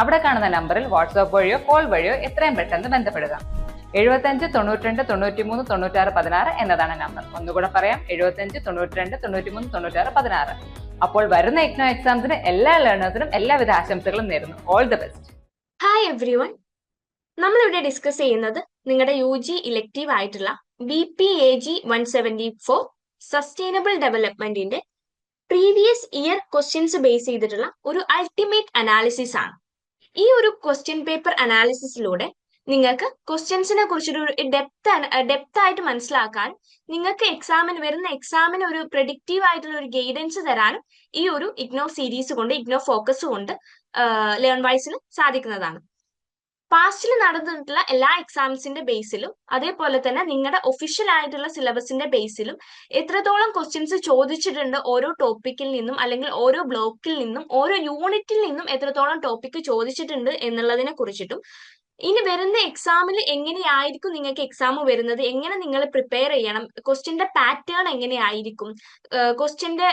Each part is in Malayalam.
അവിടെ കാണുന്ന നമ്പറിൽ വാട്സ്ആപ്പ് വഴിയോ കോൾ വഴിയോ എത്രയും പെട്ടെന്ന് ബന്ധപ്പെടുക. എഴുപത്തഞ്ച് തൊണ്ണൂറ്റിരണ്ട് തൊണ്ണൂറ്റിമൂന്ന് തൊണ്ണൂറ്റാറ് പതിനാറ് എന്നതാണ് നമ്പർ. ഒന്നുകൂടെ പറയാം എഴുപത്തഞ്ച് തൊണ്ണൂറ്റിരണ്ട് തൊണ്ണൂറ്റിമൂന്ന് തൊണ്ണൂറ്റാറ് പതിനാറ്. അപ്പോൾ വരുന്ന എക്നോ എക്സാംസിന് എല്ലാ ലേണേഴ്സിനും എല്ലാവിധ ആശംസകളും നേരുന്നു. All the best hi everyone നമ്മളിവിടെ ഡിസ്കസ് ചെയ്യുന്നത് നിങ്ങളുടെ യു ജി ഇലക്റ്റീവ് ആയിട്ടുള്ള B P A G one seventy four sustainable ഡെവലപ്മെന്റിന്റെ previous year questions base ചെയ്തിട്ടുള്ള ഒരു അൾട്ടിമേറ്റ് അനാലിസിസ് ആണ്. ഈ ഒരു ക്വസ്റ്റ്യൻ പേപ്പർ അനാലിസിസിലൂടെ നിങ്ങൾക്ക് ക്വസ്റ്റ്യൻസിനെ കുറിച്ചൊരു ഡെപ്ത് ഡെപ്ത് ആയിട്ട് മനസ്സിലാക്കാൻ നിങ്ങൾക്ക് എക്സാമിന് വരുന്ന എക്സാമിന് ഒരു പ്രഡിക്റ്റീവ് ആയിട്ടുള്ള ഒരു ഗൈഡൻസ് തരാനും ഈ ഒരു ഇഗ്നോ സീരീസ് കൊണ്ട് ഇഗ്നോ ഫോക്കസ് കൊണ്ട് ലേൺ വൈസിന് സാധിക്കുന്നതാണ്. പാസ്റ്റിൽ നടന്നിട്ടുള്ള എല്ലാ എക്സാംസിന്റെ ബേസിലും അതേപോലെ തന്നെ നിങ്ങളുടെ ഒഫീഷ്യൽ ആയിട്ടുള്ള സിലബസിന്റെ ബേസിലും എത്രത്തോളം ക്വസ്റ്റ്യൻസ് ചോദിച്ചിട്ടുണ്ട് ഓരോ ടോപ്പിക്കിൽ നിന്നും അല്ലെങ്കിൽ ഓരോ ബ്ലോക്കിൽ നിന്നും ഓരോ യൂണിറ്റിൽ നിന്നും എത്രത്തോളം ടോപ്പിക്ക് ചോദിച്ചിട്ടുണ്ട് എന്നുള്ളതിനെ കുറിച്ചിട്ടും ഇനി വരുന്ന എക്സാമിൽ എങ്ങനെയായിരിക്കും നിങ്ങൾക്ക് എക്സാം വരുന്നത്? എങ്ങനെ നിങ്ങൾ പ്രിപ്പയർ ചെയ്യണം? ക്വസ്റ്റ്യന്റെ പാറ്റേൺ എങ്ങനെയായിരിക്കും? ക്വസ്റ്റ്യന്റെ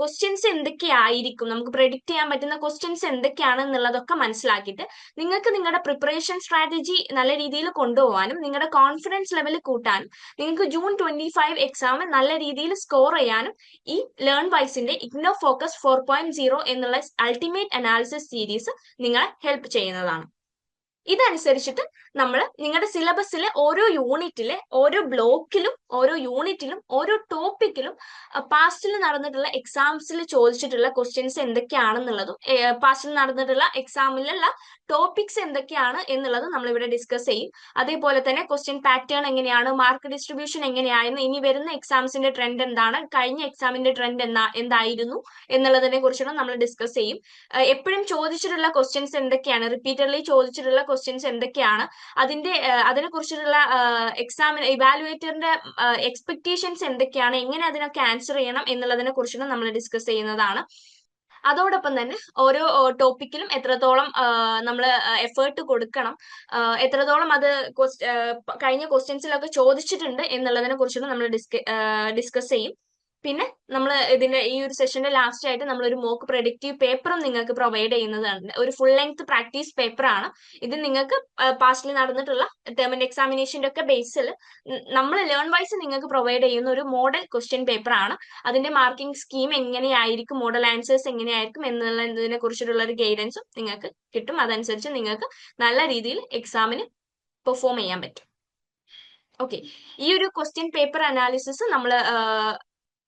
ക്വസ്റ്റ്യൻസ് എന്തൊക്കെയായിരിക്കും? നമുക്ക് പ്രെഡിക്റ്റ് ചെയ്യാൻ പറ്റുന്ന ക്വസ്റ്റ്യൻസ് എന്തൊക്കെയാണ് എന്നുള്ളതൊക്കെ മനസ്സിലാക്കിയിട്ട് നിങ്ങൾക്ക് നിങ്ങളുടെ പ്രിപ്പറേഷൻ സ്ട്രാറ്റജി നല്ല രീതിയിൽ കൊണ്ടുപോകാനും നിങ്ങളുടെ കോൺഫിഡൻസ് ലെവൽ കൂട്ടാനും നിങ്ങൾക്ക് ജൂൺ ട്വന്റി ഫൈവ് എക്സാം നല്ല രീതിയിൽ സ്കോർ ചെയ്യാനും ഈ learn വൈസിന്റെ IGNOU focus four point zero എന്നുള്ള അൾട്ടിമേറ്റ് അനാലിസിസ് സീരീസ് നിങ്ങളെ ഹെൽപ്പ് ചെയ്യുന്നതാണ്. ഇതനുസരിച്ചിട്ട് നമ്മൾ നിങ്ങളുടെ സിലബസിലെ ഓരോ യൂണിറ്റിലെ ഓരോ ബ്ലോക്കിലും ഓരോ യൂണിറ്റിലും ഓരോ ടോപ്പിക്കിലും പാസ്റ്റിൽ നടന്നിട്ടുള്ള എക്സാംസിൽ ചോദിച്ചിട്ടുള്ള ക്വസ്റ്റ്യൻസ് എന്തൊക്കെയാണെന്നുള്ളതും പാസ്റ്റിൽ നടന്നിട്ടുള്ള എക്സാമിലുള്ള ടോപ്പിക്സ് എന്തൊക്കെയാണ് എന്നുള്ളത് നമ്മൾ ഇവിടെ ഡിസ്കസ് ചെയ്യും. അതേപോലെ തന്നെ ക്വസ്റ്റ്യൻ പാറ്റേൺ എങ്ങനെയാണ് മാർക്ക് ഡിസ്ട്രിബ്യൂഷൻ എങ്ങനെയായിരുന്നു ഇനി വരുന്ന എക്സാംസിന്റെ ട്രെൻഡ് എന്താണ് കഴിഞ്ഞ എക്സാമിന്റെ ട്രെൻഡ് എന്നാ എന്തായിരുന്നു എന്നുള്ളതിനെ കുറിച്ചും നമ്മൾ ഡിസ്കസ് ചെയ്യും. എപ്പോഴും ചോദിച്ചിട്ടുള്ള ക്വസ്റ്റ്യൻസ് എന്തൊക്കെയാണ് റിപ്പീറ്റഡ്ലി ചോദിച്ചിട്ടുള്ള ക്വസ്റ്റ്യൻസ് എന്തൊക്കെയാണ് അതിന്റെ അതിനെ കുറിച്ചിട്ടുള്ള എക്സാമിന് ഇവാലുവേറ്ററിന്റെ എക്സ്പെക്ടേഷൻസ് എന്തൊക്കെയാണ് എങ്ങനെ അതിനൊക്കെ ആൻസർ ചെയ്യണം എന്നുള്ളതിനെ കുറിച്ചും നമ്മൾ ഡിസ്കസ് ചെയ്യുന്നതാണ്. അതോടൊപ്പം തന്നെ ഓരോ ടോപ്പിക്കിലും എത്രത്തോളം നമ്മൾ എഫേർട്ട് കൊടുക്കണം എത്രത്തോളം അത് കഴിഞ്ഞ ക്വസ്റ്റ്യൻസിലൊക്കെ ചോദിച്ചിട്ടുണ്ട് എന്നുള്ളതിനെ കുറിച്ചും നമ്മൾ ഡിസ്കസ് ചെയ്യും. പിന്നെ നമ്മൾ ഇതിന്റെ ഈ ഒരു സെഷന്റെ ലാസ്റ്റ് ആയിട്ട് നമ്മൾ ഒരു മോക്ക് പ്രൊഡക്റ്റീവ് പേപ്പറും നിങ്ങൾക്ക് പ്രൊവൈഡ് ചെയ്യുന്നതാണ്. ഒരു ഫുൾ ലെങ്ത് പ്രാക്ടീസ് പേപ്പറാണ് ഇത് നിങ്ങൾക്ക് പാസ്റ്റിൽ നടന്നിട്ടുള്ള ടേമിന്റെ എക്സാമിനേഷന്റെ ഒക്കെ ബേസിൽ നമ്മൾ ലേൺ വൈസ് നിങ്ങൾക്ക് പ്രൊവൈഡ് ചെയ്യുന്ന ഒരു മോഡൽ ക്വസ്റ്റ്യൻ പേപ്പറാണ് അതിന്റെ മാർക്കിംഗ് സ്കീം എങ്ങനെയായിരിക്കും മോഡൽ ആൻസേഴ്സ് എങ്ങനെയായിരിക്കും എന്നുള്ളതിനെ കുറിച്ചിട്ടുള്ള ഒരു ഗൈഡൻസും നിങ്ങൾക്ക് കിട്ടും. അതനുസരിച്ച് നിങ്ങൾക്ക് നല്ല രീതിയിൽ എക്സാമിന് പെർഫോം ചെയ്യാൻ പറ്റും. ഓക്കെ ഈ ഒരു ക്വസ്റ്റ്യൻ പേപ്പർ അനാലിസിസ് നമ്മൾ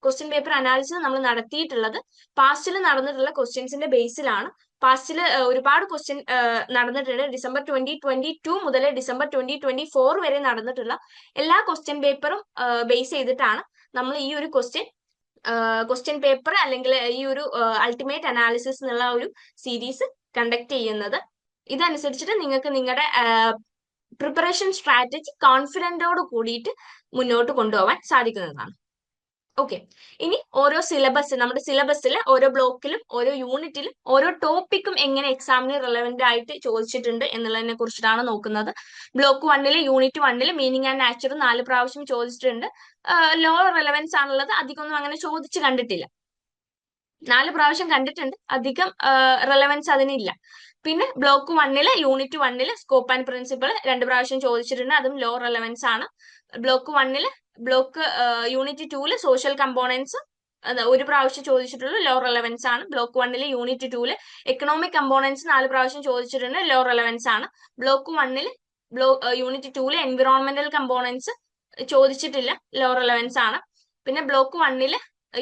ക്വസ്റ്റ്യൻ പേപ്പർ അനാലിസിസ് നമ്മൾ നടത്തിയിട്ടുള്ളത് പാസ്റ്റിൽ നടന്നിട്ടുള്ള ക്വസ്റ്റ്യൻസിന്റെ ബേസിലാണ് പാസ്റ്റിൽ ഒരുപാട് ക്വസ്റ്റ്യൻ നടന്നിട്ടുണ്ട്. ഡിസംബർ ട്വന്റി ട്വന്റി ടു മുതൽ ഡിസംബർ ട്വന്റി ട്വന്റി ഫോർ വരെ നടന്നിട്ടുള്ള എല്ലാ ക്വസ്റ്റ്യൻ പേപ്പറും ബേസ് ചെയ്തിട്ടാണ് നമ്മൾ ഈ ഒരു ക്വസ്റ്റ്യൻ ക്വസ്റ്റ്യൻ പേപ്പർ അല്ലെങ്കിൽ ഈ ഒരു അൾട്ടിമേറ്റ് അനാലിസിസ് എന്നുള്ള ഒരു സീരീസ് കണ്ടക്ട് ചെയ്യുന്നത്. ഇതനുസരിച്ചിട്ട് നിങ്ങൾക്ക് നിങ്ങളുടെ പ്രിപ്പറേഷൻ സ്ട്രാറ്റജി കോൺഫിഡന്റോട് കൂടിയിട്ട് മുന്നോട്ട് കൊണ്ടുപോകാൻ സാധിക്കുന്നതാണ്. ഓക്കെ ഇനി ഓരോ സിലബസ് നമ്മുടെ സിലബസിൽ ഓരോ ബ്ലോക്കിലും ഓരോ യൂണിറ്റിലും ഓരോ ടോപ്പിക്കും എങ്ങനെ എക്സാമിന് റിലവെന്റ് ആയിട്ട് ചോദിച്ചിട്ടുണ്ട് എന്നുള്ളതിനെ കുറിച്ചിട്ടാണ് നോക്കുന്നത്. ബ്ലോക്ക് വണ്ണിൽ യൂണിറ്റ് വണ്ണിൽ മീനിങ് ആൻഡ് നാച്ചുറൽ നാല് പ്രാവശ്യം ചോദിച്ചിട്ടുണ്ട്. ലോ റിലവൻസ് ആണുള്ളത് അധികമൊന്നും അങ്ങനെ ചോദിച്ചു കണ്ടിട്ടില്ല. നാല് പ്രാവശ്യം കണ്ടിട്ടുണ്ട്. അധികം റിലവൻസ് അതിനില്ല. പിന്നെ ബ്ലോക്ക് വണ്ണിൽ യൂണിറ്റ് വണ്ണിൽ സ്കോപ്പ് ആൻഡ് പ്രിൻസിപ്പിൾ രണ്ട് പ്രാവശ്യം ചോദിച്ചിട്ടുണ്ട്. അതും ലോ റെലവൻസ് ആണ്. ബ്ലോക്ക് വണ്ണിൽ ബ്ലോക്ക് യൂണിറ്റ് ടൂൽ സോഷ്യൽ കമ്പോണൻസ് ഒരു പ്രാവശ്യം ചോദിച്ചിട്ടുള്ളൂ ലോ റെലവൻസ് ആണ്. ബ്ലോക്ക് വണ്ണിൽ യൂണിറ്റ് ടൂൽ എക്കണോമിക് കമ്പോണൻസ് നാല് പ്രാവശ്യം ചോദിച്ചിട്ടുണ്ട് ലോ റെലവൻസ് ആണ്. ബ്ലോക്ക് വണ്ണിൽ ബ്ലോ യൂണിറ്റ് ടൂൽ എൻവിറോൺമെന്റൽ കമ്പോണൻസ് ചോദിച്ചിട്ടില്ല ലോ റെലവൻസ് ആണ്. പിന്നെ ബ്ലോക്ക് വണ്ണിൽ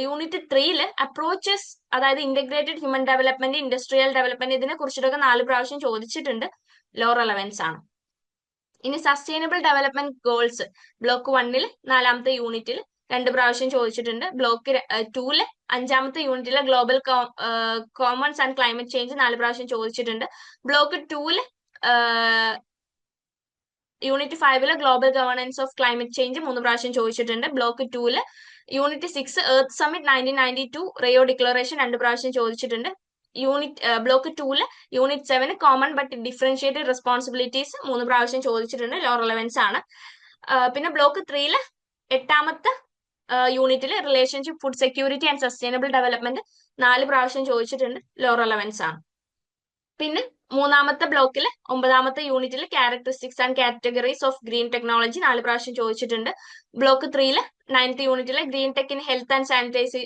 യൂണിറ്റ് ത്രീയിൽ അപ്രോച്ചസ് അതായത് integrated human development industrial development ഇതിനെ കുറിച്ചിട്ടൊക്കെ നാല് പ്രാവശ്യം ചോദിച്ചിട്ടുണ്ട് ലോ റെലവൻസ് ആണ്. ഇനി സസ്റ്റൈനബിൾ ഡെവലപ്മെന്റ് ഗോൾസ് ബ്ലോക്ക് വണ്ണിൽ നാലാമത്തെ യൂണിറ്റിൽ രണ്ട് പ്രാവശ്യം ചോദിച്ചിട്ടുണ്ട്. ബ്ലോക്ക് ടൂൽ അഞ്ചാമത്തെ യൂണിറ്റിലെ global commons and climate change നാല് പ്രാവശ്യം ചോദിച്ചിട്ടുണ്ട്. ബ്ലോക്ക് ടൂൽ യൂണിറ്റ് ഫൈവിൽ global governance of climate change മൂന്ന് പ്രാവശ്യം ചോദിച്ചിട്ടുണ്ട്. Block tool unit six earth summit nineteen ninety two Rio declaration രണ്ട് പ്രാവശ്യം ചോദിച്ചിട്ടുണ്ട്. യൂണിറ്റ് ബ്ലോക്ക് ടൂൽ unit seven common but differentiated responsibilities മൂന്ന് പ്രാവശ്യം ചോദിച്ചിട്ടുണ്ട്. ലോ റിലവൻസ് ആണ്. പിന്നെ ബ്ലോക്ക് ത്രീയിൽ എട്ടാമത്തെ യൂണിറ്റിൽ relationship food security and sustainable development നാല് പ്രാവശ്യം ചോദിച്ചിട്ടുണ്ട്. ലോ റിലവൻസ് ആണ്. പിന്നെ മൂന്നാമത്തെ ബ്ലോക്കിൽ ഒമ്പതാമത്തെ യൂണിറ്റിൽ characteristics and categories of green technology നാല് പ്രാവശ്യം ചോദിച്ചിട്ടുണ്ട്. ബ്ലോക്ക് ത്രീയിൽ നയൻത്ത് യൂണിറ്റിലെ green tech in health and sanitise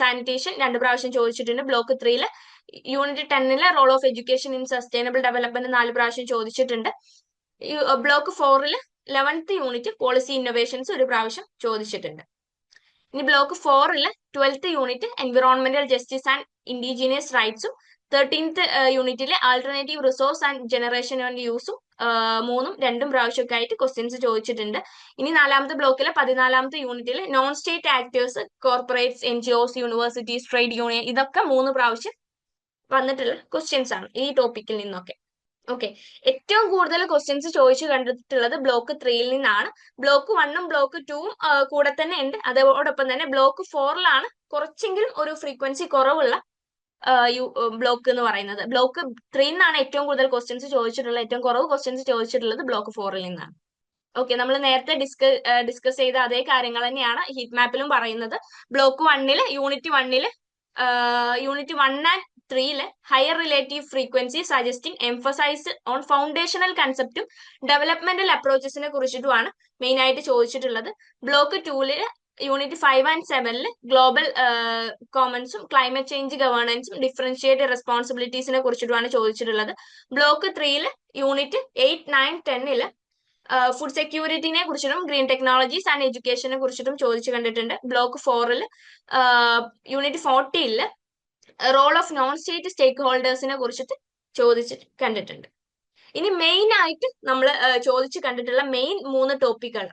sanitation രണ്ട് പ്രാവശ്യം ചോദിച്ചിട്ടുണ്ട്. ബ്ലോക്ക് ത്രീയിൽ unit ടെന്നിലെ role of education in sustainable development നാല് പ്രാവശ്യം ചോദിച്ചിട്ടുണ്ട്. ബ്ലോക്ക് ഫോറിൽ ലെവൻത്ത് യൂണിറ്റ് പോളിസി ഇന്നോവേഷൻസ് ഒരു പ്രാവശ്യം ചോദിച്ചിട്ടുണ്ട്. ഇനി ബ്ലോക്ക് ഫോറിൽ twelfth unit environmental justice and indigenous റൈറ്റ്സും thirteenth യൂണിറ്റിലെ alternative resource and generation and യൂസും മൂന്നും രണ്ടും പ്രാവശ്യമൊക്കെ ആയിട്ട് ക്വസ്റ്റ്യൻസ് ചോദിച്ചിട്ടുണ്ട്. ഇനി നാലാമത്തെ ബ്ലോക്കിലെ പതിനാലാമത്തെ യൂണിറ്റിൽ non state actors corporates N G Os universities trade union ഇതൊക്കെ മൂന്ന് പ്രാവശ്യം വന്നിട്ടുള്ള ക്വസ്റ്റ്യൻസ് ആണ് ഈ ടോപ്പിക്കിൽ നിന്നൊക്കെ. ഓക്കെ ഏറ്റവും കൂടുതൽ ക്വസ്റ്റ്യൻസ് ചോദിച്ചു കണ്ടിട്ടുള്ളത് ബ്ലോക്ക് ത്രീയിൽ നിന്നാണ്. ബ്ലോക്ക് വണ്ണും ബ്ലോക്ക് ടൂവും കൂടെ തന്നെ ഉണ്ട്. അതോടൊപ്പം തന്നെ ബ്ലോക്ക് ഫോറിലാണ് കുറച്ചെങ്കിലും ഒരു ഫ്രീക്വൻസി കുറവുള്ള ബ്ലോക്ക് എന്ന് പറയുന്നത്. ബ്ലോക്ക് ത്രീയിൽ നിന്നാണ് ഏറ്റവും കൂടുതൽ ക്വസ്റ്റ്യൻസ് ചോദിച്ചിട്ടുള്ളത് ഏറ്റവും കുറവ് ക്വസ്റ്റ്യൻസ് ചോദിച്ചിട്ടുള്ളത് ബ്ലോക്ക് ഫോറിൽ നിന്നാണ്. ഓക്കെ നമ്മൾ നേരത്തെ ഡിസ്ക ഡിസ്കസ് ചെയ്ത അതേ കാര്യങ്ങൾ തന്നെയാണ് ഹീറ്റ് മാപ്പിലും പറയുന്നത്. ബ്ലോക്ക് വണ്ണിൽ യൂണിറ്റ് വണ്ണിൽ യൂണിറ്റ് വൺ ആൻഡ് ത്രീയിൽ higher relative frequency suggesting emphasise on foundational കൺസെപ്റ്റും developmental അപ്രോച്ചസിനെ കുറിച്ചിട്ടുമാണ് മെയിൻ ആയിട്ട് ചോദിച്ചിട്ടുള്ളത്. ബ്ലോക്ക് ടൂവിൽ യൂണിറ്റ് ഫൈവ് ആൻഡ് സെവനിൽ ഗ്ലോബൽ കോമൺസും ക്ലൈമറ്റ് ചേഞ്ച് ഗവേണൻസും ഡിഫറൻഷിയേറ്റ് റെസ്പോൺസിബിലിറ്റീസിനെ കുറിച്ചിട്ടുമാണ് ചോദിച്ചിട്ടുള്ളത്. ബ്ലോക്ക് ത്രീയിൽ യൂണിറ്റ് എയ്റ്റ് നയൻ ടെന്നിൽ ഫുഡ് സെക്യൂരിറ്റിനെ കുറിച്ചിട്ടും ഗ്രീൻ ടെക്നോളജീസ് ആൻഡ് എഡ്യൂക്കേഷനെ കുറിച്ചിട്ടും ചോദിച്ചു കണ്ടിട്ടുണ്ട്. ബ്ലോക്ക് ഫോറിൽ unit ഫോർട്ടിയിൽ role of non state stake ഹോൾഡേഴ്സിനെ കുറിച്ചിട്ട് ചോദിച്ച് കണ്ടിട്ടുണ്ട്. ഇനി മെയിൻ ആയിട്ട് നമ്മൾ ചോദിച്ചു കണ്ടിട്ടുള്ള മെയിൻ മൂന്ന് ടോപ്പിക്കുകൾ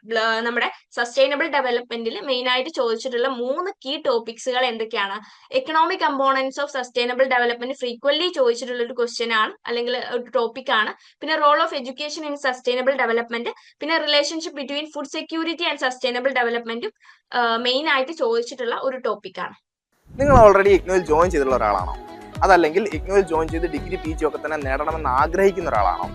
നമ്മുടെ സസ്റ്റൈനബിൾ ഡെവലപ്മെന്റിൽ മെയിൻ ആയിട്ട് ചോദിച്ചിട്ടുള്ള മൂന്ന് കീ ടോപ്പിക്സുകൾ എന്തൊക്കെയാണ്? Economic components of sustainable development frequently ചോദിച്ചിട്ടുള്ള ഒരു ക്വസ്റ്റ്യൻ ആണ് അല്ലെങ്കിൽ ഒരു ടോപ്പിക് ആണ്. പിന്നെ role of education in sustainable development പിന്നെ relationship between food security and sustainable ഡെവലപ്മെന്റും main ആയിട്ട് ചോദിച്ചിട്ടുള്ള ഒരു ടോപ്പിക്കാണ് നിങ്ങൾ ഓൾറെഡി ഇഗ്നോയിൽ ജോയിൻ ചെയ്തിട്ടുള്ള ഒരാളാണോ? അതല്ലെങ്കിൽ ഇഗ്നോയിൽ ജോയിൻ ചെയ്ത് ഡിഗ്രി പി ജി ഒക്കെ തന്നെ നേടണമെന്ന് ആഗ്രഹിക്കുന്ന ഒരാളാണോ?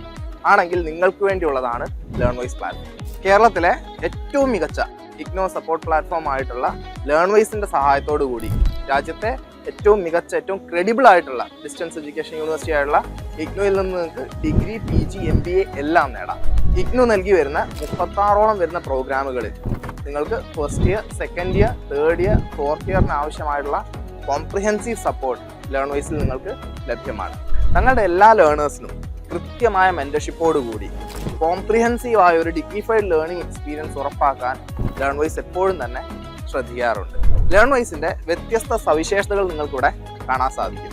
ആണെങ്കിൽ നിങ്ങൾക്ക് വേണ്ടിയുള്ളതാണ് ലേൺ വൈസ് പ്ലാറ്റ്ഫോം കേരളത്തിലെ ഏറ്റവും മികച്ച ഇഗ്നോ സപ്പോർട്ട് പ്ലാറ്റ്ഫോം ആയിട്ടുള്ള ലേൺ വൈസിന്റെ സഹായത്തോടു കൂടി രാജ്യത്തെ ഏറ്റവും മികച്ച ഏറ്റവും ക്രെഡിബിൾ ആയിട്ടുള്ള ഡിസ്റ്റൻസ് എഡ്യൂക്കേഷൻ യൂണിവേഴ്സിറ്റി ആയിട്ടുള്ള ഇഗ്നോയിൽ നിന്ന് നിങ്ങൾക്ക് degree P G M B A എല്ലാം നേടാം. ഇഗ്നോ നൽകി വരുന്ന മുപ്പത്താറോളം വരുന്ന പ്രോഗ്രാമുകളിൽ നിങ്ങൾക്ക് first year second year third year fourth ഇയറിന് ആവശ്യമായിട്ടുള്ള കോംപ്രിഹെൻസീവ് സപ്പോർട്ട് ലേൺ വൈസിൽ നിങ്ങൾക്ക് ലഭ്യമാണ്. തങ്ങളുടെ എല്ലാ ലേണേഴ്സിനും കൃത്യമായ മെന്റർഷിപ്പോട് കൂടി കോംപ്രിഹെൻസീവ് ആയ ഒരു ഡിഗ്നിഫൈഡ് ലേണിംഗ് എക്സ്പീരിയൻസ് ഉറപ്പാക്കാൻ ലേൺ വൈസ് എപ്പോഴും തന്നെ ശ്രദ്ധിക്കാറുണ്ട്. ലേൺ വൈസിന്റെ വ്യത്യസ്ത സവിശേഷതകൾ നിങ്ങൾക്കിവിടെ കാണാൻ സാധിക്കും.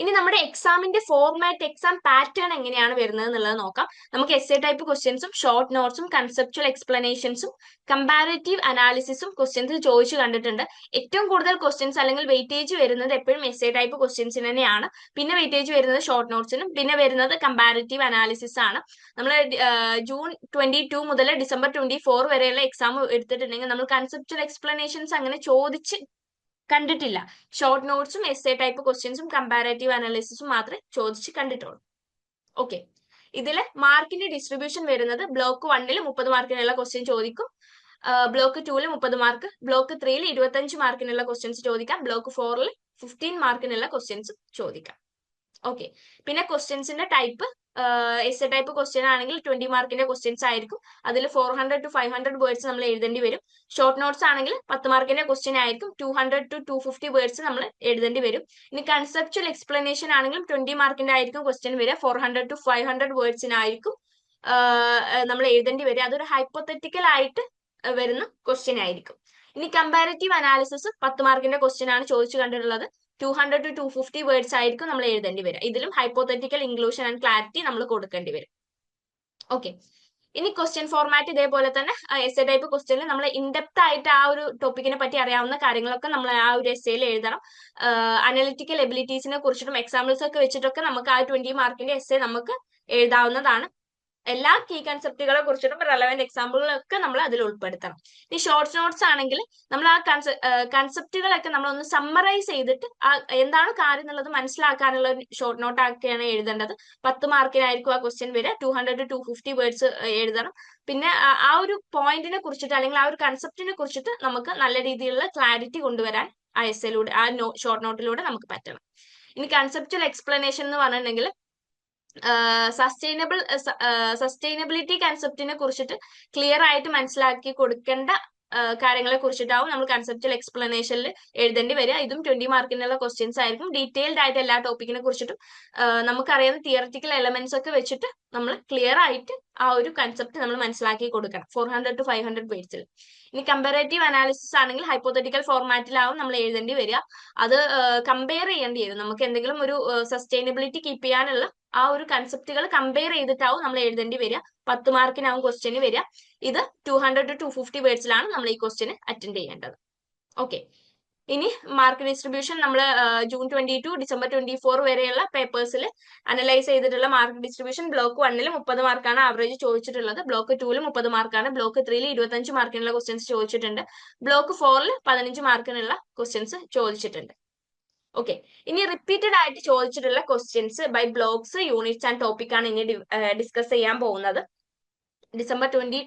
ഇനി നമ്മുടെ എക്സാമിന്റെ ഫോർമാറ്റ് എക്സാം പാറ്റേൺ എങ്ങനെയാണ് വരുന്നത് എന്നുള്ളത് നോക്കാം. നമുക്ക് എസ് എ ടൈപ്പ് ക്വസ്റ്റ്യൻസും ഷോർട്ട് നോട്ട്സും കൺസെപ്ച്വൽ എക്സ്പ്ലനേഷൻസും കമ്പാരേറ്റീവ് അനാലിസിസും ക്വസ്റ്റ്യൻസ് ചോദിച്ചു കണ്ടിട്ടുണ്ട്. ഏറ്റവും കൂടുതൽ ക്വസ്റ്റ്യൻസ് അല്ലെങ്കിൽ വെയിറ്റേജ് വരുന്നത് എപ്പോഴും എസ് എ ടൈപ്പ് ക്വസ്റ്റ്യൻസിന് തന്നെയാണ്. പിന്നെ വെയിറ്റേജ് വരുന്നത് ഷോർട്ട് നോട്ട്സിനും പിന്നെ വരുന്നത് കമ്പാരേറ്റീവ് അനാലിസിസ് ആണ്. നമ്മൾ ജൂൺ ട്വന്റി ടു മുതൽ ഡിസംബർ ട്വന്റി ഫോർ വരെയുള്ള എക്സാം എടുത്തിട്ടുണ്ടെങ്കിൽ നമ്മൾ കൺസെപ്ച്വൽ എക്സ്പ്ലനേഷൻസ് അങ്ങനെ ചോദിച്ച് കണ്ടിട്ടില്ല. ഷോർട്ട് നോട്ട്സും എസ് എ ടൈപ്പ് ക്വസ്റ്റ്യൻസും കമ്പാരറ്റീവ് അനാലിസിസും മാത്രമേ ചോദിച്ച് കണ്ടിട്ടുള്ളൂ. ഓക്കെ ഇതിൽ മാർക്കിന്റെ ഡിസ്ട്രിബ്യൂഷൻ വരുന്നത് ബ്ലോക്ക് വണ്ണിൽ മുപ്പത് മാർക്കിനുള്ള ക്വസ്റ്റ്യൻ ചോദിക്കും. ബ്ലോക്ക് ടൂവിൽ മുപ്പത് മാർക്ക് ബ്ലോക്ക് ത്രീയിൽ ഇരുപത്തഞ്ച് മാർക്കിനുള്ള ക്വസ്റ്റ്യൻസ് ചോദിക്കാം ബ്ലോക്ക് ഫോറിൽ ഫിഫ്റ്റീൻ മാർക്കിനുള്ള ക്വസ്റ്റ്യൻസ് ചോദിക്കാം. ഓക്കെ പിന്നെ ക്വസ്റ്റ്യൻസിന്റെ type as a type question ആണെങ്കിൽ ട്വന്റി മാർക്കിന്റെ ക്വസ്റ്റ്യൻസ് ആയിരിക്കും. അതിൽ four hundred to five hundred words നമ്മൾ എഴുതേണ്ടി വരും. ഷോർട്ട് നോട്ട്സ് ആണെങ്കിൽ പത്ത് മാർക്കിന്റെ ക്വസ്റ്റ്യൻ ആയിരിക്കും. Two hundred to two fifty words നമ്മൾ എഴുതേണ്ടി വരും. ഇനി കൺസെപ്ച്വൽ എക്സ്പ്ലനേഷൻ ആണെങ്കിലും ട്വന്റി മാർക്കിന്റെ ആയിരിക്കും ക്വസ്റ്റ്യൻ വരിക. Four hundred to five hundred വേർഡ്സിനായിരിക്കും നമ്മൾ എഴുതേണ്ടി വരിക. അതൊരു ഹൈപ്പോത്തറ്റിക്കൽ ആയിട്ട് വരുന്ന ക്വസ്റ്റ്യൻ ആയിരിക്കും. ഇനി കമ്പാരിറ്റീവ് അനാലിസിസ് പത്ത് മാർക്കിന്റെ ക്വസ്റ്റ്യൻ ആണ് ചോദിച്ചു കണ്ടിട്ടുള്ളത്. Two hundred to two fifty words ആയിരിക്കും നമ്മൾ എഴുതേണ്ടി വരിക. ഇതിലും ഹൈപ്പോത്തറ്റിക്കൽ ഇൻക്ലൂഷൻ ആൻഡ് ക്ലാരിറ്റി നമ്മൾ കൊടുക്കേണ്ടി വരും. ഓക്കെ ഇനി ക്വസ്റ്റ്യൻ ഫോർമാറ്റ് ഇതേപോലെ തന്നെ എസ് എ ടൈപ്പ് ക്വസ്റ്റ്യനിൽ നമ്മൾ ഇൻഡെപ്ത് ആയിട്ട് ആ ഒരു ടോപ്പിക്കിനെ പറ്റി അറിയാവുന്ന കാര്യങ്ങളൊക്കെ നമ്മൾ ആ ഒരു എസ് എയിൽ എഴുതണം. അനലിറ്റിക്കൽ എബിലിറ്റീസിനെ കുറിച്ചിട്ടും എക്സാമ്പിൾസ് ഒക്കെ വെച്ചിട്ടൊക്കെ നമുക്ക് ആ ട്വന്റി മാർക്കിന്റെ എസ് എ നമുക്ക് എഴുതാവുന്നതാണ്. എല്ലാ കീ കൺസെപ്റ്റുകളെ കുറിച്ചിട്ടും റെലവെന്റ് എക്സാമ്പിളുകളൊക്കെ നമ്മൾ അതിൽ ഉൾപ്പെടുത്തണം. ഇനി ഷോർട്ട് നോട്ട്സ് ആണെങ്കിൽ നമ്മൾ ആ കൺസെപ്റ്റുകളൊക്കെ നമ്മൾ ഒന്ന് സമ്മറൈസ് ചെയ്തിട്ട് ആ എന്താണ് കാര്യം എന്നുള്ളത് മനസ്സിലാക്കാനുള്ള ഷോർട്ട് നോട്ട് ആക്കിയാണ് എഴുതേണ്ടത്. പത്ത് മാർക്കിനായിരിക്കും ആ ക്വസ്റ്റ്യൻ വരിക. Two hundred to fifty words എഴുതണം. പിന്നെ ആ- ആ ഒരു പോയിന്റിനെ കുറിച്ചിട്ട് അല്ലെങ്കിൽ ആ ഒരു കൺസെപ്റ്റിനെ കുറിച്ചിട്ട് നമുക്ക് നല്ല രീതിയിലുള്ള ക്ലാരിറ്റി കൊണ്ടുവരാൻ ആ എസ് എയിലൂടെ ആ ഷോർട്ട് നോട്ടിലൂടെ നമുക്ക് പറ്റണം. ഇനി കൺസെപ്റ്റൽ എക്സ്പ്ലനേഷൻ എന്ന് പറഞ്ഞിട്ടുണ്ടെങ്കിൽ സസ്റ്റൈനബിൾ സസ്റ്റൈനബിലിറ്റി കൺസെപ്റ്റിനെ കുറിച്ചിട്ട് ക്ലിയർ ആയിട്ട് മനസ്സിലാക്കി കൊടുക്കേണ്ട കാര്യങ്ങളെ കുറിച്ചിട്ടാവും നമ്മൾ കൺസെപ്റ്റൽ എക്സ്പ്ലനേഷനിൽ എഴുതേണ്ടി വരിക. ഇതും ട്വന്റി മാർക്കിനുള്ള ക്വസ്റ്റ്യൻസ് ആയിരിക്കും. ഡീറ്റെയിൽഡ് ആയിട്ട് എല്ലാ ടോപ്പിക്കിനെ കുറിച്ചിട്ടും നമുക്കറിയാവുന്ന തിയററ്റിക്കൽ എലമെന്റ്സ് ഒക്കെ വെച്ചിട്ട് നമ്മൾ ക്ലിയർ ആയിട്ട് ആ ഒരു കൺസെപ്റ്റ് നമ്മൾ മനസ്സിലാക്കി കൊടുക്കണം. Four hundred to five hundred പേജിൽ ഇനി കമ്പാരേറ്റീവ് അനാലിസിസ് ആണെങ്കിൽ ഹൈപ്പോത്തറ്റിക്കൽ ഫോർമാറ്റിലാവും നമ്മൾ എഴുതേണ്ടി വരിക. അത് കമ്പയർ ചെയ്യേണ്ടി വരും. നമുക്ക് എന്തെങ്കിലും ഒരു സസ്റ്റൈനബിലിറ്റി കീപ്പ് ചെയ്യാനുള്ള ആ ഒരു കൺസെപ്റ്റുകൾ കമ്പയർ ചെയ്തിട്ടാവും നമ്മൾ എഴുതേണ്ടി വരിക. പത്ത് മാർക്കിനാവും ക്വസ്റ്റ്യന് വരിക. ഇത് two hundred to two fifty വേർഡ്സിലാണ് നമ്മൾ ഈ ക്വസ്റ്റ്യന് അറ്റൻഡ് ചെയ്യേണ്ടത്. ഓക്കെ ഇനി മാർക്ക് ഡിസ്ട്രിബ്യൂഷൻ നമ്മൾ June twenty two December twenty four വരെയുള്ള പേപ്പേഴ്സിൽ അനലൈസ് ചെയ്തിട്ടുള്ള മാർക്ക് ഡിസ്ട്രിബ്യൂഷൻ ബ്ലോക്ക് വണ്ണിൽ മുപ്പത് മാർക്കാണ് ആവറേജ് ചോദിച്ചിട്ടുള്ളത്. ബ്ലോക്ക് ടൂവിൽ മുപ്പത് മാർക്കാണ് ബ്ലോക്ക് ത്രീയിൽ ഇരുപത്തഞ്ച് മാർക്കിനുള്ള ക്വസ്റ്റ്യൻസ് ചോദിച്ചിട്ടുണ്ട്. ബ്ലോക്ക് ഫോറിൽ പതിനഞ്ച് മാർക്കിനുള്ള ക്വസ്റ്റ്യൻസ് ചോദിച്ചിട്ടുണ്ട്. ഓക്കെ ഇനി റിപ്പീറ്റഡ് ആയിട്ട് ചോദിച്ചിട്ടുള്ള questions by blocks units and topic ആണ് ഇനി ഡിസ്കസ് ചെയ്യാൻ പോകുന്നത്. ഡിസംബർ ട്വന്റി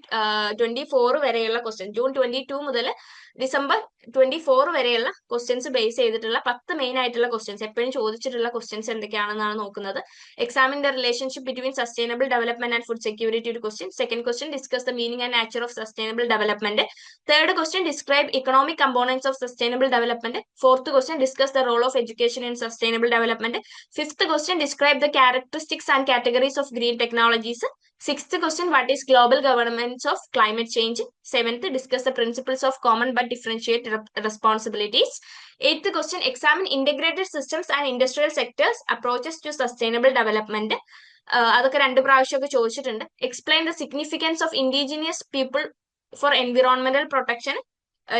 ട്വന്റി ഫോർ വരെയുള്ള ക്വസ്റ്റ്യൻ ജൂൺ ട്വന്റി ടു മുതൽ ഡിസംബർ ട്വന്റി ഫോർ വരെയുള്ള ക്വസ്റ്റ്യൻസ് ബേസ് ചെയ്തിട്ടുള്ള പത്ത് മെയിൻ ആയിട്ടുള്ള ക്വസ്റ്റ്യൻസ് എപ്പോഴും ചോദിച്ചിട്ടുള്ള ക്വസ്റ്റ്യൻസ് എന്തൊക്കെയാണെന്നാണ് നോക്കുന്നത്. Examine the relationship between sustainable development and food security ഒരു question second question discuss the meaning and nature of sustainable development third question describe economic components of sustainable development fourth question discuss the role of education in sustainable development fifth question describe the characteristics and categories of green technologies sixth question what is global governments of climate change seventh discuss the principles of common differentiate responsibilities. Eighth question, examine integrated systems and industrial sectors, approaches to sustainable development. അതൊക്കെ രണ്ട് പ്രാവശ്യമൊക്കെ ചോദിച്ചിട്ടുണ്ട്. Explain the significance of indigenous people for environmental protection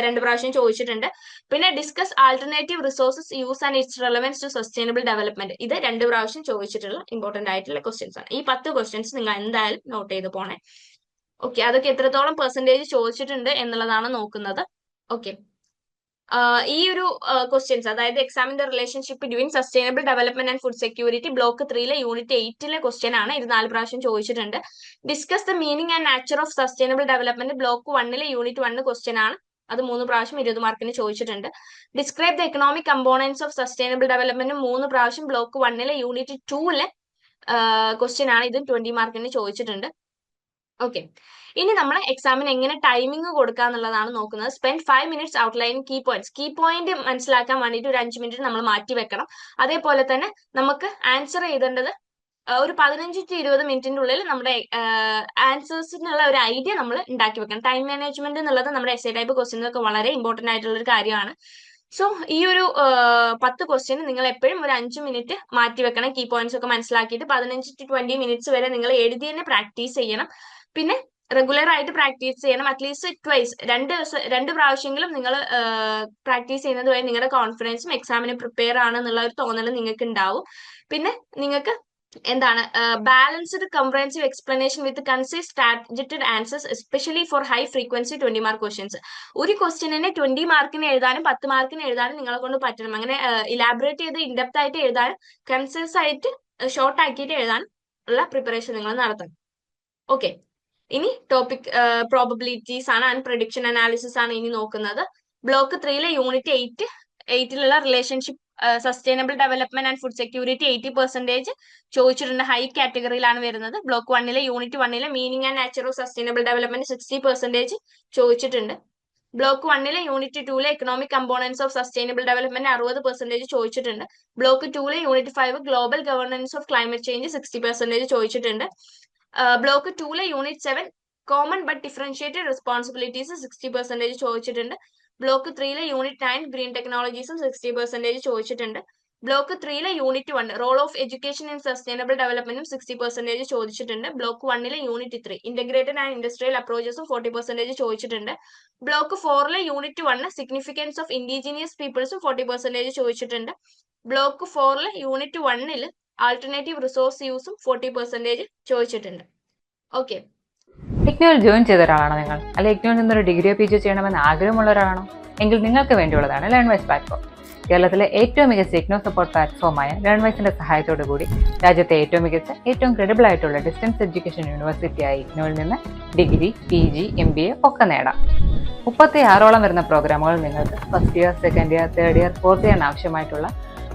രണ്ട് പ്രാവശ്യം ചോദിച്ചിട്ടുണ്ട്. പിന്നെ discuss alternative resources use and its relevance to sustainable development ഇത് രണ്ട് പ്രാവശ്യം ചോദിച്ചിട്ടുള്ള ഇമ്പോർട്ടന്റ് ആയിട്ടുള്ള ക്വസ്റ്റ്യൻസ് ആണ്. ഈ പത്ത് ക്വസ്റ്റ്യൻസ് നിങ്ങൾ എന്തായാലും നോട്ട് ചെയ്ത് പോണേ. ഓക്കെ അതൊക്കെ എത്രത്തോളം പെർസെന്റേജ് ചോദിച്ചിട്ടുണ്ട് എന്നുള്ളതാണ് നോക്കുന്നത്. ഓക്കെ ഈ ഒരു ക്വസ്റ്റ്യൻസ് അതായത് examine the relationship between sustainable development and food security block ത്രീയിലെ unit എയ്റ്റിലെ ക്വസ്റ്റ്യൻ ആണ്. ഇത് നാല് പ്രാവശ്യം ചോദിച്ചിട്ടുണ്ട്. Discuss the meaning and nature of sustainable development block വണ്ണിലെ യൂണിറ്റ് വണ്ണ് ക്വസ്റ്റ്യൻ ആണ്. അത് മൂന്ന് പ്രാവശ്യം ഇരുപത് മാർക്കിന് ചോദിച്ചിട്ടുണ്ട്. Describe the economic components of sustainable development മൂന്ന് പ്രാവശ്യം ബ്ലോക്ക് വണ്ണിലെ യൂണിറ്റ് ടൂവിലെ ക്വസ്റ്റ്യൻ ആണ്. ഇതും ട്വന്റി മാർക്കിന് ചോദിച്ചിട്ടുണ്ട്. ഓക്കെ ഇനി നമ്മൾ എക്സാമിന് എങ്ങനെ ടൈമിംഗ് കൊടുക്കുക എന്നുള്ളതാണ് നോക്കുന്നത്. Spend five minutes outline key points key point മനസ്സിലാക്കാൻ വേണ്ടിയിട്ട് ഒരു അഞ്ച് മിനിറ്റ് നമ്മൾ മാറ്റി വെക്കണം. അതേപോലെ തന്നെ നമുക്ക് ആൻസർ ചെയ്തേണ്ടത് ഒരു പതിനഞ്ച് ടു ഇരുപത് മിനിറ്റിന്റെ ഉള്ളിൽ നമ്മുടെ ആൻസേഴ്സിനുള്ള ഒരു ഐഡിയ നമ്മൾ ഉണ്ടാക്കി വെക്കണം. ടൈം മാനേജ്മെന്റ് എന്നുള്ളത് നമ്മുടെ എസ് എ ടൈപ്പ് ക്വസ്റ്റ്യൻസൊക്കെ വളരെ ഇമ്പോർട്ടന്റ് ആയിട്ടുള്ള ഒരു കാര്യമാണ്. സോ ഈ ഒരു പത്ത് ക്വസ്റ്റ്യൻ നിങ്ങൾ എപ്പോഴും ഒരു അഞ്ച് മിനിറ്റ് മാറ്റി വെക്കണം. കീ പോയിന്റ്സ് ഒക്കെ മനസ്സിലാക്കിയിട്ട് പതിനഞ്ച് ടു ട്വന്റി മിനിറ്റ്സ് വരെ നിങ്ങൾ എഴുതി തന്നെ പ്രാക്ടീസ് ചെയ്യണം. പിന്നെ റെഗുലർ ആയിട്ട് പ്രാക്ടീസ് ചെയ്യണം. അറ്റ്ലീസ്റ്റ് ട്വൈസ് രണ്ട് ദിവസം രണ്ട് പ്രാവശ്യമെങ്കിലും നിങ്ങൾ പ്രാക്ടീസ് ചെയ്യുന്നത് വഴി നിങ്ങളുടെ കോൺഫിഡൻസും എക്സാമിന് പ്രിപ്പയർ ആണ് എന്നുള്ള ഒരു തോന്നൽ നിങ്ങൾക്ക് ഉണ്ടാവും പിന്നെ നിങ്ങൾക്ക് എന്താണ് balanced comprehensive explanation with concise strategized answers especially for high frequency twenty mark questions ഒരു ക്വസ്റ്റ്യനെ ട്വന്റി മാർക്കിന് എഴുതാനും പത്ത് മാർക്കിന് എഴുതാനും നിങ്ങളെ കൊണ്ട് പറ്റണം. അങ്ങനെ ഇലാബറേറ്റ് ചെയ്ത് ഇൻഡെപ്ത് ആയിട്ട് എഴുതാനും കൺസൈസ് ആയിട്ട് ഷോർട്ട് ആക്കിയിട്ട് എഴുതാനും ഉള്ള പ്രിപ്പറേഷൻ നിങ്ങൾ നടത്തണം. ഓക്കെ ഇനി ടോപ്പിക് പ്രോബബിലിറ്റീസ് ആണ് ആൻഡ് പ്രൊഡിക്ഷൻ അനാലിസിസ് ആണ് ഇനി നോക്കുന്നത്. ബ്ലോക്ക് ത്രീയിലെ unit eight എയ്റ്റിലുള്ള relationship sustainable development and food security eighty percentage ചോദിച്ചിട്ടുണ്ട്. ഹൈ കാറ്റഗറിയിലാണ് വരുന്നത്. ബ്ലോക്ക് വണ്ണിലെ യൂണിറ്റ് വണ്ണിലെ meaning and natural sustainable development sixty percentage ചോദിച്ചിട്ടുണ്ട്. ബ്ലോക്ക് വണ്ണിലെ unit ടൂലെ economic components of sustainable development അറുപത് പെർസെന്റേജ് ചോദിച്ചിട്ടുണ്ട്. Block ടൂലെ unit five global governance of climate change sixty percentage ചോദിച്ചിട്ടുണ്ട്. Block ടൂലെ unit seven common but differentiated responsibilities sixty percentage ചോദിച്ചിട്ടുണ്ട്. ബ്ലോക്ക് ത്രീയിലെ യൂണിറ്റ് നയൻ ഗ്രീൻ ടെക്നോളജീസും സിക്സ്റ്റി പെർസെന്റേജ് ചോദിച്ചിട്ടുണ്ട്. Block ത്രീയിലെ unit one role of education in sustainable ഡെവലപ്മെന്റും sixty percentage ചോദിച്ചിട്ടുണ്ട്. ബ്ലോക്ക് വണ്ണിലെ unit three integrated and industrial അപ്രോച്ചസും forty percentage ചോദിച്ചിട്ടുണ്ട്. Block ഫോറിലെ unit one significance of indigenous പീപ്പിൾസും forty percentage ചോദിച്ചിട്ടുണ്ട്. ബ്ലോക്ക് ഫോറിലെ യൂണിറ്റ് വണ്ണിൽ ആൾട്ടർനേറ്റീവ് റിസോഴ്സ് യൂസും ഫോർട്ടി പെർസെന്റേജ് ചോദിച്ചിട്ടുണ്ട്. ഓക്കെ ഇഗ്നോയിൽ ജോയിൻ ചെയ്ത ഒരാളാണോ നിങ്ങൾ? അല്ലെങ്കിൽ ഇഗ്നോയിൽ നിന്നൊരു ഡിഗ്രിയോ പി ജി ചെയ്യണമെന്ന് ആഗ്രഹമുള്ള ഒരാളാണോ? എങ്കിൽ നിങ്ങൾക്ക് വേണ്ടിയുള്ളതാണ് ലേൺ വൈസ് പ്ലാറ്റ്ഫോം കേരളത്തിലെ ഏറ്റവും മികച്ച ഇഗ്നോ സപ്പോർട്ട് പ്ലാറ്റ്ഫോമായ ലേൺ വൈസിന്റെ സഹായത്തോടു കൂടി രാജ്യത്തെ ഏറ്റവും മികച്ച ഏറ്റവും ക്രെഡിബിൾ ആയിട്ടുള്ള ഡിസ്റ്റൻസ് എഡ്യൂക്കേഷൻ യൂണിവേഴ്സിറ്റിയായ ഇഗ്നോയിൽ നിന്ന് degree P G M B A ഒക്കെ നേടാം. മുപ്പത്തി ആറോളം വരുന്ന പ്രോഗ്രാമുകൾ നിങ്ങൾക്ക് first year second year third year fourth ഇയറിന് ആവശ്യമായിട്ടുള്ള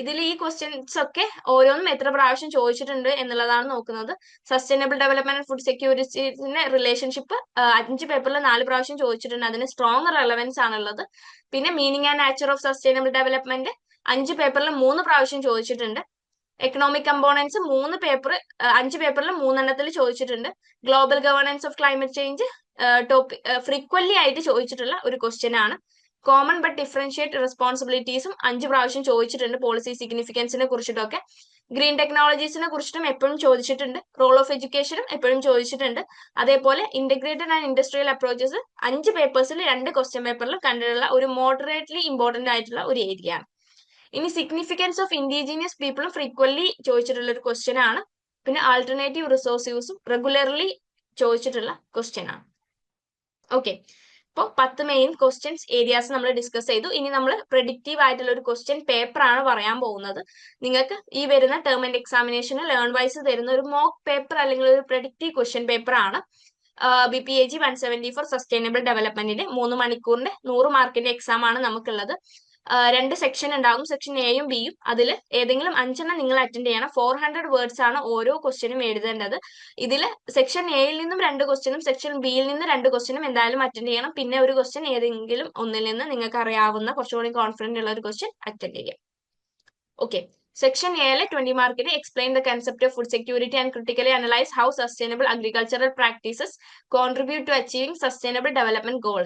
ഇതിൽ ഈ ക്വസ്റ്റ്യൻസ് ഒക്കെ ഓരോന്നും എത്ര പ്രാവശ്യം ചോദിച്ചിട്ടുണ്ട് എന്നുള്ളതാണ് നോക്കുന്നത്. സസ്റ്റൈനബിൾ ഡെവലപ്മെന്റ് ഫുഡ് സെക്യൂരിറ്റിന്റെ റിലേഷൻഷിപ്പ് അഞ്ച് പേപ്പറിൽ നാല് പ്രാവശ്യം ചോദിച്ചിട്ടുണ്ട്. അതിന് സ്ട്രോങ് റെലവൻസ് ആണുള്ളത്. പിന്നെ meaning and nature of sustainable development അഞ്ച് പേപ്പറിൽ മൂന്ന് പ്രാവശ്യം ചോദിച്ചിട്ടുണ്ട്. എക്കണോമിക് കമ്പോണൻസ് മൂന്ന് പേപ്പർ അഞ്ച് പേപ്പറിൽ മൂന്നെണ്ണത്തിൽ ചോദിച്ചിട്ടുണ്ട്. Global governance of climate change topic frequently ആയിട്ട് ചോദിച്ചിട്ടുള്ള ഒരു ക്വസ്റ്റ്യൻ ആണ്. കോമൺ ബട്ട് ഡിഫറൻഷിയേറ്റ് റെസ്പോൺസിബിലിറ്റീസും അഞ്ച് പ്രാവശ്യം ചോദിച്ചിട്ടുണ്ട് പോളിസി സിഗ്നിഫിക്കൻസിനെ കുറിച്ചിട്ടൊക്കെ. ഗ്രീൻ ടെക്നോളജീസിനെ കുറിച്ചിട്ടും എപ്പോഴും ചോദിച്ചിട്ടുണ്ട്. റോൾ ഓഫ് എഡ്യൂക്കേഷനും എപ്പോഴും ചോദിച്ചിട്ടുണ്ട്. അതേപോലെ ഇന്റഗ്രേറ്റഡ് ആൻഡ് ഇൻഡസ്ട്രിയൽ അപ്രോച്ചസ് അഞ്ച് പേപ്പേഴ്സിൽ രണ്ട് ക്വസ്റ്റ്യൻ പേപ്പറിൽ കണ്ടിട്ടുള്ള ഒരു മോഡറേറ്റ്ലി ഇമ്പോർട്ടന്റ് ആയിട്ടുള്ള ഒരു ഏരിയ ആണ്. ഇനി സിഗ്നിഫിക്കൻസ് ഓഫ് ഇൻഡിജീനിയസ് പീപ്പിളും ഫ്രീക്വൻലി ചോദിച്ചിട്ടുള്ള ഒരു ക്വസ്റ്റ്യൻ ആണ്. പിന്നെ ആൾട്ടർനേറ്റീവ് റിസോഴ്സ് യൂസും റെഗുലർലി ചോദിച്ചിട്ടുള്ള ക്വസ്റ്റ്യൻ ആണ്. ഓക്കെ അപ്പോൾ പത്ത് മെയിൻ ക്വസ്റ്റ്യൻസ് ഏരിയാസ് നമ്മൾ ഡിസ്കസ് ചെയ്തു. ഇനി നമ്മൾ പ്രെഡിക്റ്റീവ് ആയിട്ടുള്ള ഒരു ക്വസ്റ്റ്യൻ പേപ്പർ ആണ് പറയാൻ പോകുന്നത്. നിങ്ങൾക്ക് ഈ വരുന്ന ടേം ആൻഡ് എക്സാമിനേഷന് ലേൺ വൈസ് തരുന്ന ഒരു മോക്ക് പേപ്പർ അല്ലെങ്കിൽ ഒരു പ്രെഡിക്റ്റീവ് ക്വസ്റ്റ്യൻ പേപ്പർ ആണ്. B P A G one seventy four sustainable ഡെവലപ്മെന്റിന്റെ മൂന്ന് മണിക്കൂറിന്റെ നൂറ് മാർക്കിന്റെ എക്സാം ആണ് നമുക്കുള്ളത്. രണ്ട് സെക്ഷൻ ഉണ്ടാകും സെക്ഷൻ എയും ബിയും അതിൽ ഏതെങ്കിലും അഞ്ചെണ്ണം നിങ്ങൾ അറ്റൻഡ് ചെയ്യണം. ഫോർ ഹൺഡ്രഡ് വേർഡ്സ് ആണ് ഓരോ ക്വസ്റ്റ്യനും എഴുതേണ്ടത്. ഇതിൽ സെക്ഷൻ എയിൽ നിന്നും രണ്ട് ക്വസ്റ്റ്യനും സെക്ഷൻ ബിയിൽ നിന്ന് രണ്ട് ക്വസ്റ്റ്യനും എന്തായാലും അറ്റൻഡ് ചെയ്യണം. പിന്നെ ഒരു ക്വസ്റ്റ്യൻ ഏതെങ്കിലും ഒന്നിൽ നിന്ന് നിങ്ങൾക്ക് അറിയാവുന്ന കുറച്ചുകൂടി കോൺഫിഡന്റ് ഉള്ള ഒരു ക്വസ്റ്റ്യൻ അറ്റൻഡ് ചെയ്യാം. ഓക്കെ സെക്ഷൻ എയിലെ ട്വന്റി മാർക്കിന് explain the concept of food security and critically analyse how sustainable agricultural practices contribute to achieving sustainable development goal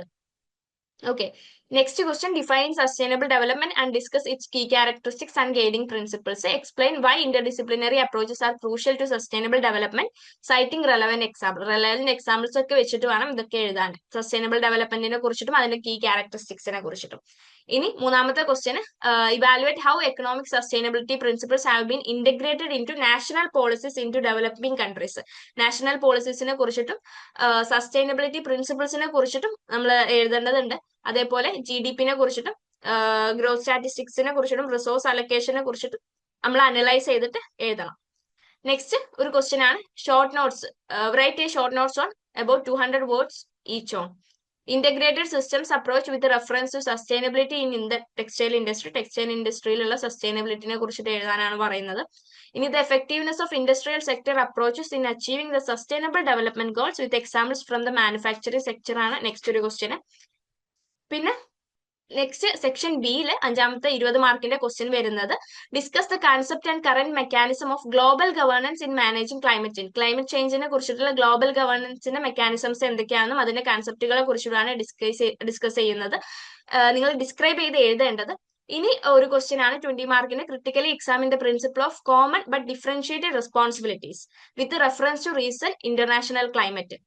okay next question define sustainable development and discuss its key characteristics and guiding principles explain why interdisciplinary approaches are crucial to sustainable development citing relevant example relevant examples ഒക്കെ വെച്ചിട്ട് വേണം ഇതൊക്കെ എഴുതാൻ. സസ്റ്റൈനബിൾ ഡെവലപ്മെന്റിനെ കുറിച്ചിട്ടും അതിന്റെ കീ ക്യാരക്ടറിസ്റ്റിക്സിനെ കുറിച്ചിട്ടും. ഇനി മൂന്നാമത്തെ question evaluate how economic sustainability principles have been integrated into national policies into developing countries national പോളിസീസിനെ കുറിച്ചിട്ടും സസ്റ്റൈനബിലിറ്റി പ്രിൻസിപ്പിൾസിനെ കുറിച്ചിട്ടും നമ്മൾ എഴുതേണ്ടതുണ്ട്. അതേപോലെ ജി ഡി പിനെ കുറിച്ചിട്ടും ഗ്രോത്ത് സ്റ്റാറ്റിസ്റ്റിക്സിനെ കുറിച്ചിട്ടും റിസോഴ്സ് അലക്കേഷനെ കുറിച്ചിട്ടും നമ്മൾ അനലൈസ് ചെയ്തിട്ട് എഴുതണം. നെക്സ്റ്റ് ഒരു ക്വസ്റ്റ്യൻ ആണ്. Short notes write a short notes on about two hundred words each on integrated systems approach with reference to sustainability in the textile industry textile ഇൻഡസ്ട്രിയിലുള്ള സസ്റ്റൈനബിലിറ്റിനെ കുറിച്ചിട്ട് എഴുതാനാണ് പറയുന്നത്. ഇനി the effectiveness of industrial sector approaches in achieving the sustainable development goals with examples from the manufacturing sector ആണ് നെക്സ്റ്റ് ഒരു ക്വസ്റ്റ്യൻ പിന്നെ നെക്സ്റ്റ് സെക്ഷൻ ബിയിൽ അഞ്ചാമത്തെ ഇരുപത് മാർക്കിന്റെ ക്വസ്റ്റ്യൻ വരുന്നത്. Discuss the concept and current mechanism of global governance in managing climate change climate ചേഞ്ചിനെ കുറിച്ചിട്ടുള്ള ഗ്ലോബൽ ഗവേണൻസിന്റെ മെക്കാനിസംസ് എന്തൊക്കെയാണെന്നും അതിന്റെ കൺസെപ്റ്റുകളെ കുറിച്ചിട്ടാണ് ഡിസ്കസ് ഡിസ്കസ് ചെയ്യുന്നത്. നിങ്ങൾ ഡിസ്ക്രൈബ് ചെയ്ത് എഴുതേണ്ടത്. ഇനി ഒരു ക്വസ്റ്റ്യൻ ആണ് ട്വന്റി മാർക്കിന് critically examine the principle of common but differentiated responsibilities with reference to reason international climate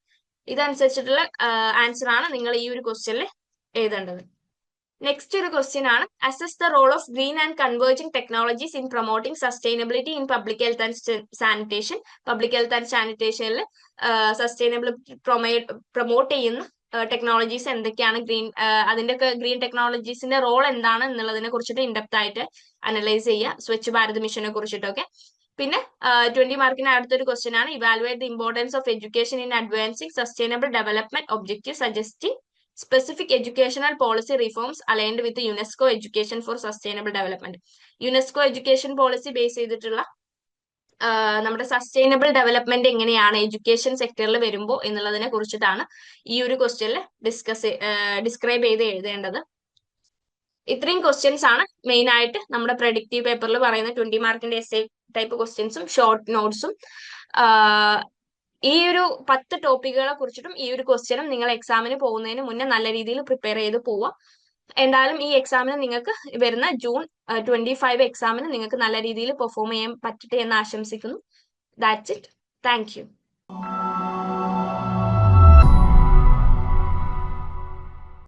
ഇതനുസരിച്ചിട്ടുള്ള answer ആണ് നിങ്ങൾ ഈ ഒരു ക്വസ്റ്റ്യനിൽ എഴുതേണ്ടത്. നെക്സ്റ്റ് ഒരു ക്വസ്റ്റ്യൻ ആണ്. Assess the role of green and converging technologies in promoting sustainability in public health and sanitation public health and സാനിറ്റേഷനിൽ sustainability promote ചെയ്യുന്ന ടെക്നോളജീസ് എന്തൊക്കെയാണ്? ഗ്രീൻ അതിന്റെ ഒക്കെ ഗ്രീൻ ടെക്നോളജീസിന്റെ റോൾ എന്താണ് എന്നുള്ളതിനെ കുറിച്ചിട്ട് ഇൻഡെപ്ത് ആയിട്ട് അനലൈസ് ചെയ്യുക. സ്വച്ഛ് ഭാരത് മിഷനെ കുറിച്ചിട്ടൊക്കെ. പിന്നെ ട്വന്റി മാർക്കിന് അടുത്തൊരു ക്വസ്റ്റ്യൻ ആണ്. Evaluate the importance of education in advancing sustainable development objective suggesting specific educational policy reforms aligned with UNESCO education for sustainable development UNESCO education policy base ചെയ്തിട്ടുള്ള നമ്മുടെ സസ്റ്റൈനബിൾ ഡെവലപ്മെന്റ് എങ്ങനെയാണ് എഡ്യൂക്കേഷൻ സെക്ടറിൽ വരുമ്പോൾ എന്നുള്ളതിനെ കുറിച്ചിട്ടാണ് ഈ ഒരു ക്വസ്റ്റ്യനിൽ ഡിസ്കസ് ഡിസ്ക്രൈബ് ചെയ്ത് എഴുതേണ്ടത്. ഇത്രയും ക്വസ്റ്റ്യൻസ് ആണ് മെയിൻ ആയിട്ട് നമ്മുടെ പ്രഡിക്റ്റീവ് പേപ്പറിൽ പറയുന്ന ട്വന്റി മാർക്കിന്റെ എസ് ടൈപ്പ് ക്വസ്റ്റ്യൻസും ഷോർട്ട് നോട്ട്സും ഈ ഒരു പത്ത് ടോപ്പിക്കുകളെ കുറിച്ചിട്ടും ഈ ഒരു ക്വസ്റ്റ്യനും നിങ്ങൾ എക്സാമിന് പോകുന്നതിന് മുന്നേ നല്ല രീതിയിൽ പ്രിപ്പയർ ചെയ്ത് പോവുക. എന്തായാലും ഈ എക്സാമിന് നിങ്ങൾക്ക് വരുന്ന ജൂൺ ട്വന്റി ഫൈവ് എക്സാമിന് നിങ്ങൾക്ക് നല്ല രീതിയിൽ പെർഫോം ചെയ്യാൻ പറ്റട്ടെ എന്ന് ആശംസിക്കുന്നു. That's it thank you